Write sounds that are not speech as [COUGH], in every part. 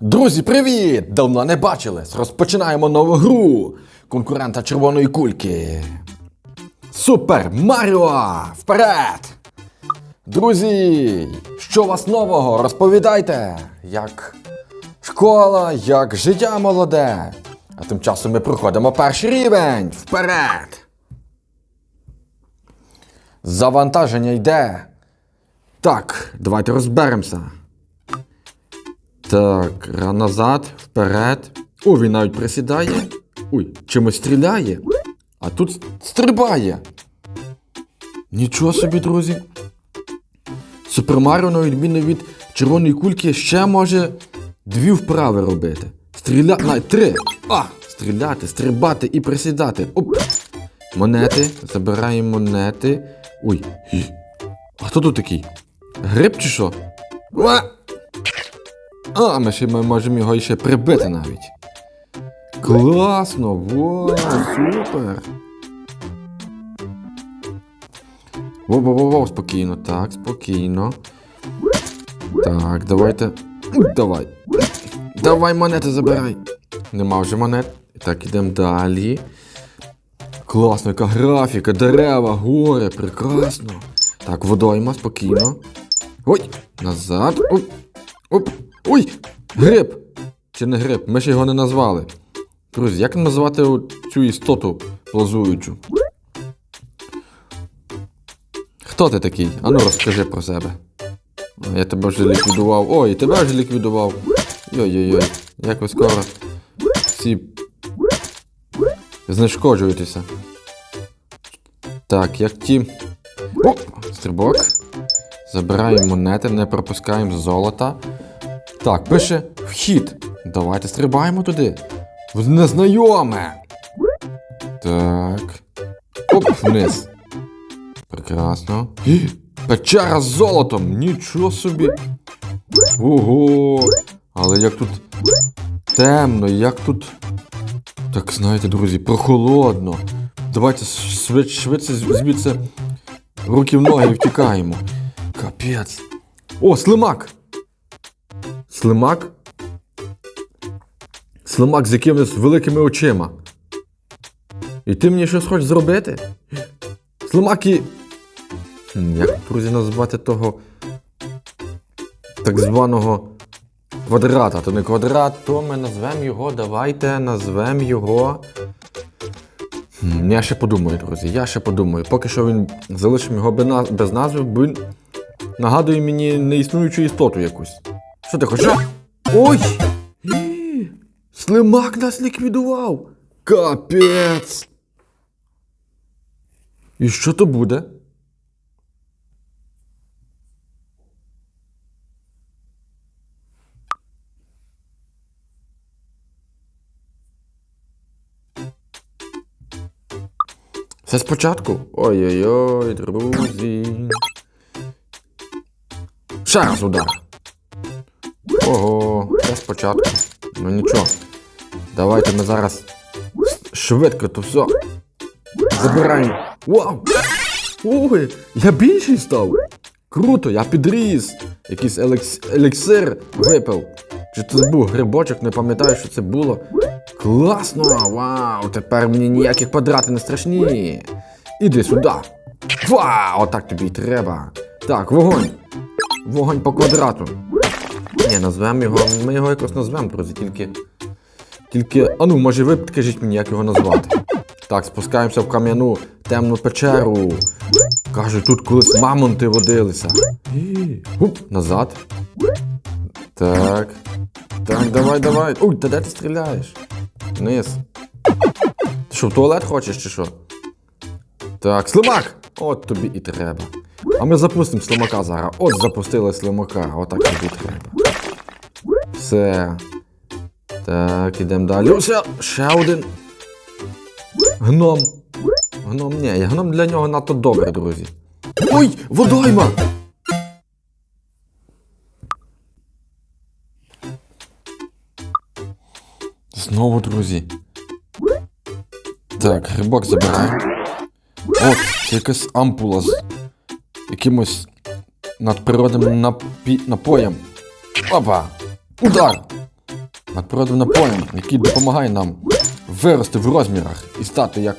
Друзі, привіт! Давно не бачились. Розпочинаємо нову гру конкурента червоної кульки. Супер Маріо! Вперед! Друзі, що у вас нового? Розповідайте, як школа, як життя молоде. А тим часом ми проходимо перший рівень. Вперед! Завантаження йде. Так, давайте розберемося. Так, назад, вперед. О, він навіть присідає. Ой, чимось стріляє. А тут стрибає. Нічого собі, друзі. Супер Маріо, на відміну від червоної кульки, ще може дві вправи робити. Стріля... Навіть три. А! Стріляти, стрибати і присідати. Оп. Монети. Забираємо монети. Ой. А хто тут такий? Гриб чи що? А, ми ще ми можемо його ще прибити навіть. Класно! Вау, супер! Воу-воу-воу, спокійно, так, спокійно. Так, давайте. Давай. Давай монети забирай. Нема вже монет. Так, ідемо далі. Класно, яка графіка, дерева, гори, прекрасно. Так, водойма, спокійно. Ой, назад. Оп. Оп. Ой! Гриб! Чи не гриб? Ми ще його не назвали. Друзі, як назвати цю істоту плазуючу? Хто ти такий? Ану розкажи про себе. Я тебе вже ліквідував. Ой, тебе вже ліквідував. Йой-йой-йой. Як ви скоро всі знешкоджуєтеся. Так, як ті. О, стрибок. Забираємо монети, не пропускаємо золота. Так, пише вхід. Давайте стрибаємо туди. В незнайоме. Так. Оп, вниз. Прекрасно. Гі, Печера з золотом! Нічого собі. Ого! Але як тут темно, як тут. Так, знаєте, друзі, прохолодно. Давайте швидше, швидше звідси руки в ноги і втікаємо. Капець. О, слимак! Слимак? Слимак з якимись великими очима. І ти мені щось хочеш зробити? Слимаки. Хм, Як, друзі, назвати того так званого квадрата? То не квадрат, то ми назвемо його. Давайте назвемо його. Я ще подумаю, друзі, я ще подумаю. Поки що він залишимо його без назви, бо він нагадує мені неіснуючу істоту якусь. Що ти хочеш? Ой! Слимак нас ліквідував! Капець! І що то буде? Все спочатку? Ой-ой-ой, друзі. Ще раз удар. Ого, все спочатку. Ну нічого. Давайте ми зараз швидко то все. Забираємо. Вау! Ой, я більший став. Круто, я підріс. Якийсь елекс... еліксир випив. Чи це був грибочок, не пам'ятаю, що це було. Класно! Вау! Тепер мені ніякі квадрати не страшні. Іди сюди. Вау! Отак тобі й треба. Так, вогонь. Вогонь по квадрату. Ні, назвемо його. Ми його якось назвемо, друзі, тільки. Тільки. А ну, може ви підкажіть мені, як його назвати. Так, спускаємося в кам'яну темну печеру. Кажуть, тут колись мамонти водилися. Гуп, назад. Так. Так, давай, давай. Уй, та де ти стріляєш? Вниз. Ти що, в туалет хочеш чи що? Так, слимак! От тобі і треба. А ми запустимо слимака зараз. От запустили слимака. Отак тобі треба. Все. Так, ідемо далі. О, ще, один. Гном. Гном, ні, гном для нього надто добре, друзі. Ой, водойма! Знову, друзі. Так, грибок забираємо. От, це якась ампула з якимось надприродним напі... напоєм. Опа! Удар! надприродним напоєм, який допомагає нам вирости в розмірах і стати як,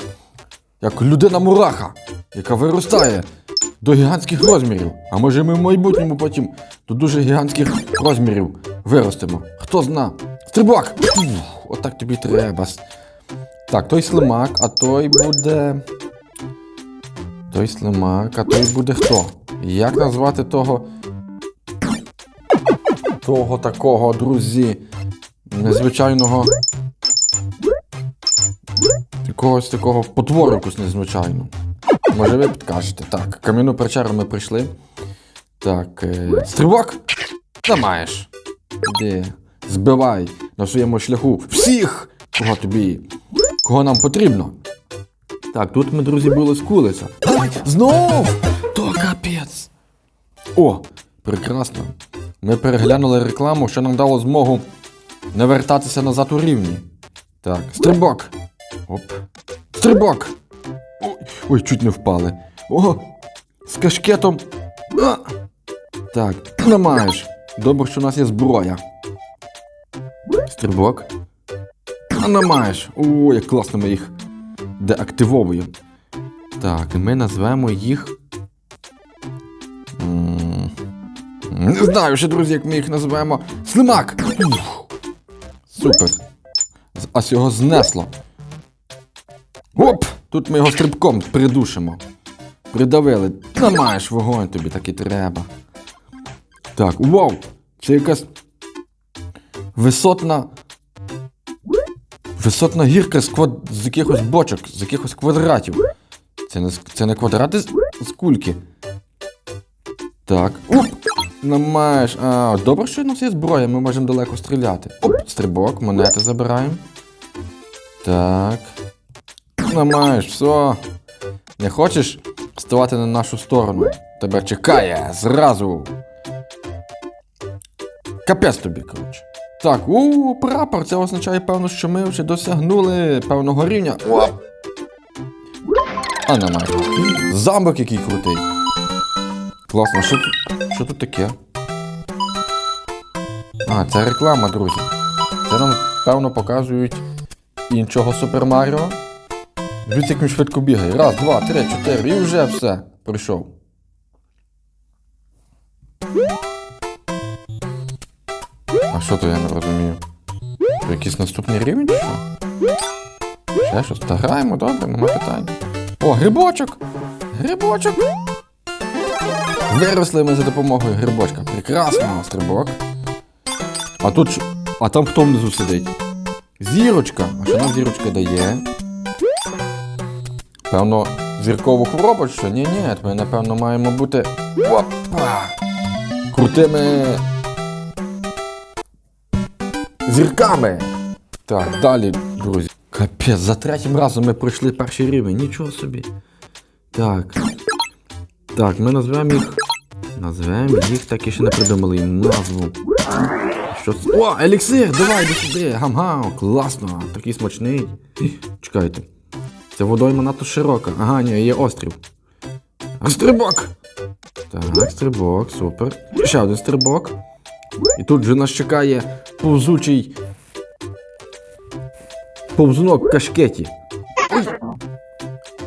як людина-мураха, яка виростає до гігантських розмірів. А може ми в майбутньому потім до дуже гігантських розмірів виростемо. Хто зна? Стрибок! Отак тобі треба. Так, той слимак, а той буде. Той слимак, а той буде хто? Як назвати того? Того такого, друзі. Незвичайного. Якогось такого потвору якусь незвичайну. Може ви підкажете. Так, кам'яну печеру ми прийшли. Так, е... стрибок? Та маєш. Іди. Збивай на своєму шляху всіх, кого тобі, кого нам потрібно. Так, тут ми, друзі, були скулися. Ай, знов! То капець. О, прекрасно. Ми переглянули рекламу, що нам дало змогу не вертатися назад у рівні. Так, стрибок. Оп. Стрибок. Ой, чуть не впали. О! З кашкетом. Так, [CLEARS THROAT] немаєш. Добре, що у нас є зброя. Стрибок. Не. О, як класно ми їх деактивовуємо. Так, ми назвемо їх. Не знаю ще, друзі, як ми їх назвемо. Слимак! Супер. Аж його знесло. Оп! Тут ми його стрибком придушимо. Придавили. Не маєш вогонь тобі так і треба. Так, вау! Це якась висотна. Висотна гірка з, квад... з якихось бочок, з якихось квадратів. Це не, це не квадрати з, з кульки. Так. Оп! Не маєш. А, добре, що у нас є зброя, ми можемо далеко стріляти. Оп, стрибок, монети забираємо. Так. Не маєш, все. Не хочеш ставати на нашу сторону? Тебе чекає зразу. Капець тобі, коротше. Так, у прапор, це означає, певно, що ми вже досягнули певного рівня. Оп! А немає. Замок який крутий. Класно, що тут, що тут таке? А, це реклама, друзі. Це нам, певно, показують іншого Супер Маріо. Дивіться, як він швидко бігає. Раз, два, три, чотири, і вже все. Прийшов. А що то я не розумію? То якийсь наступний рівень чи? Ще щось? Та граємо, добре, нема питань. О, грибочок! Грибочок! Виросли ми за допомогою грибочка. Прекрасно, стрибок. А тут. А там хто внизу сидить? Зірочка. А що нам зірочка дає? Певно, зіркову хворобу, що? Ні, ні, ми напевно маємо бути. Опа! Крутими. Зірками. Так, далі, друзі. Капець, за третім разом ми пройшли перший рівень. Нічого собі. Так. Так, ми назвемо їх. Назвемо їх, так і ще не придумали їм назву. Що це? О, еліксир! Давай, іди сюди! Гам-гам! Класно! Такий смачний. Чекайте. Ця водойма надто широка. Ага, ні, є острів. А стрибок! Так, стрибок, супер. Ще один стрибок. І тут вже нас чекає повзучий. Повзунок кашкеті. Ой!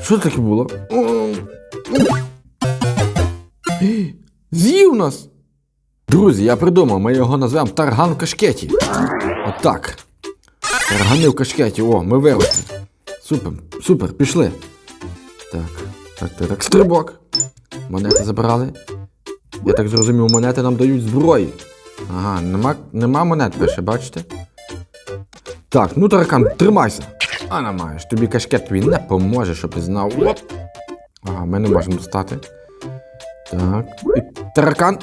Що таке було? З'їв нас! Друзі, я придумав, ми його назвемо Тарган в кашкеті. Отак. Таргани в кашкеті. О, ми виросли. Супер, супер, пішли. Так, так, так, так. Стрибок. Монети забрали. Я так зрозумів, монети нам дають зброї. Ага, нема, нема монет пише, бачите? Так, ну таракан, тримайся. А не маєш, тобі кашкет твій не поможе, щоб ти знав. Оп. Ага, ми не можемо достати. Так. І таракан.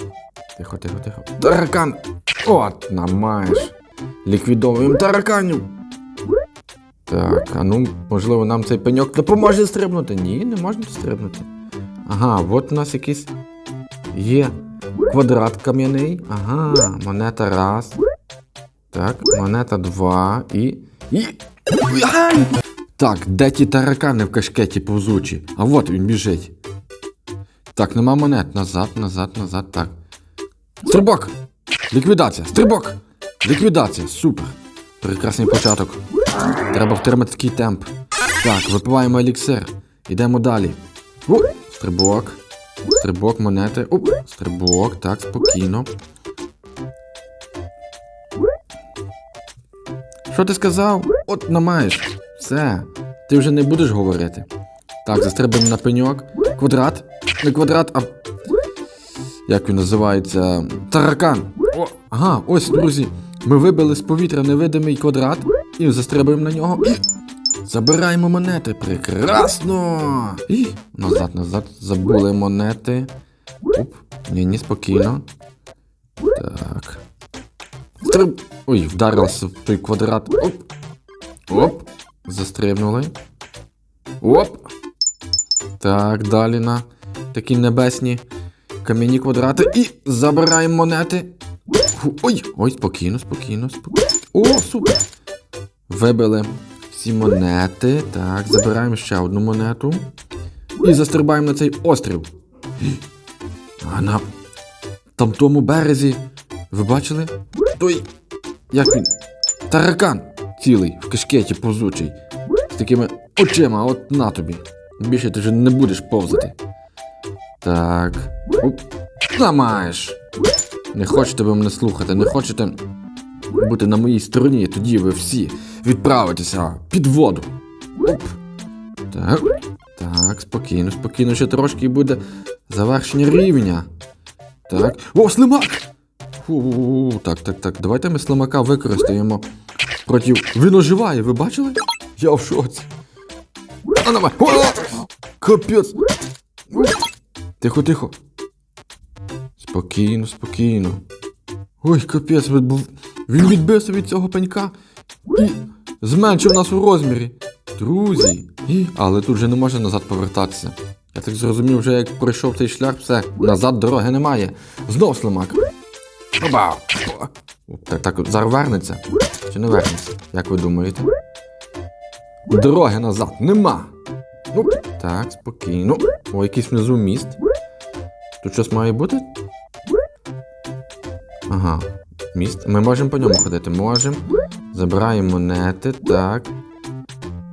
Тихо, тихо, тихо. Таракан! От, намаєш. Ліквідовуємо тараканів. Так, а ну, можливо, нам цей пеньок допоможе стрибнути. Ні, не можна стрибнути. Ага, от у нас якийсь є квадрат кам'яний. Ага, монета раз. Так, монета два і. І. Ай! Так, де ті таракани в кашкеті повзучі? А от він біжить. Так, нема монет. Назад, назад, назад, так. Стрибок! Ліквідація! Стрибок! Ліквідація! Супер! Прекрасний початок. Треба втримати такий темп. Так, випиваємо еліксир. Йдемо далі. У, стрибок. Стрибок, монети. Оп, стрибок, так, спокійно. Що ти сказав? От намаєш. Все. Ти вже не будеш говорити. Так, застрибуємо на пеньок. Квадрат. Не квадрат, а. Як він називається? Таракан. О, ага, ось, друзі. Ми вибили з повітря невидимий квадрат і застрибуємо на нього. І забираємо монети. Прекрасно! І назад, назад. Забули монети. Оп. Ні, ні, спокійно. Так. Стриб... Ой, вдарився в той квадрат. Оп. Оп. Застрибнули. Оп. Так, далі на такі небесні кам'яні квадрати. І забираємо монети. Ой, ой, спокійно, спокійно, спокійно. О, супер. Вибили всі монети. Так, забираємо ще одну монету. І застрибаємо на цей острів. А на там тому березі. Ви бачили? Той. Як він? Таракан цілий в кишкеті повзучий. З такими очима, от на тобі. Більше ти вже не будеш повзати. Так. Оп. Ламаєш. Не хочете ви мене слухати, не хочете бути на моїй стороні, тоді ви всі відправитеся під воду. Оп. Так. Так, спокійно, спокійно, ще трошки буде завершення рівня. Так. О, слимак! Фу, так, так, так. Давайте ми слимака використаємо проти. Він оживає, ви бачили? Я в шоці. А. Капець. Тихо, тихо. Спокійно, спокійно. Ой, капець, він відбився від цього пенька і зменшив нас у розмірі. Друзі. Але тут вже не може назад повертатися. Я так зрозумів, вже як пройшов цей шлях, все, назад дороги немає. Знов слимак. Оба! Так, так, зараз вернеться. Чи не вернеться? Як ви думаєте? Дороги назад нема. Ну, так, спокійно. О, якийсь внизу міст. Тут щось має бути? Ага, міст. Ми можемо по ньому ходити. Можемо. Забираємо монети, так.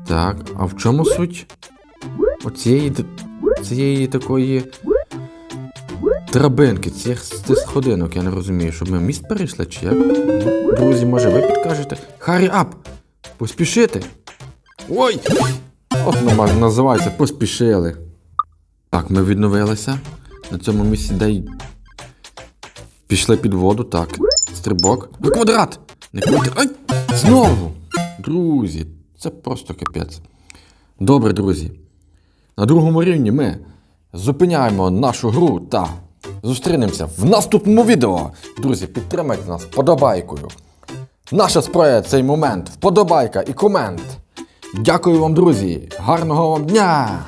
Так, а в чому суть? Оцієї цієї такої драбинки, цих, сходинок, я не розумію, щоб ми міст перейшли чи як? Ну, Друзі, може ви підкажете? Харі ап! Поспішити! Ой! От нормально називається, поспішили. Так, ми відновилися. На цьому місці де й пішли під воду, так. Стрибок. Ну, квадрат! Не квадрат. Ай! Знову! Друзі, це просто капець. Добре, друзі. На другому рівні ми зупиняємо нашу гру та зустрінемося в наступному відео. Друзі, підтримайте нас вподобайкою. Наша зброя цей момент. Вподобайка і комент. Дякую вам, друзі. Гарного вам дня!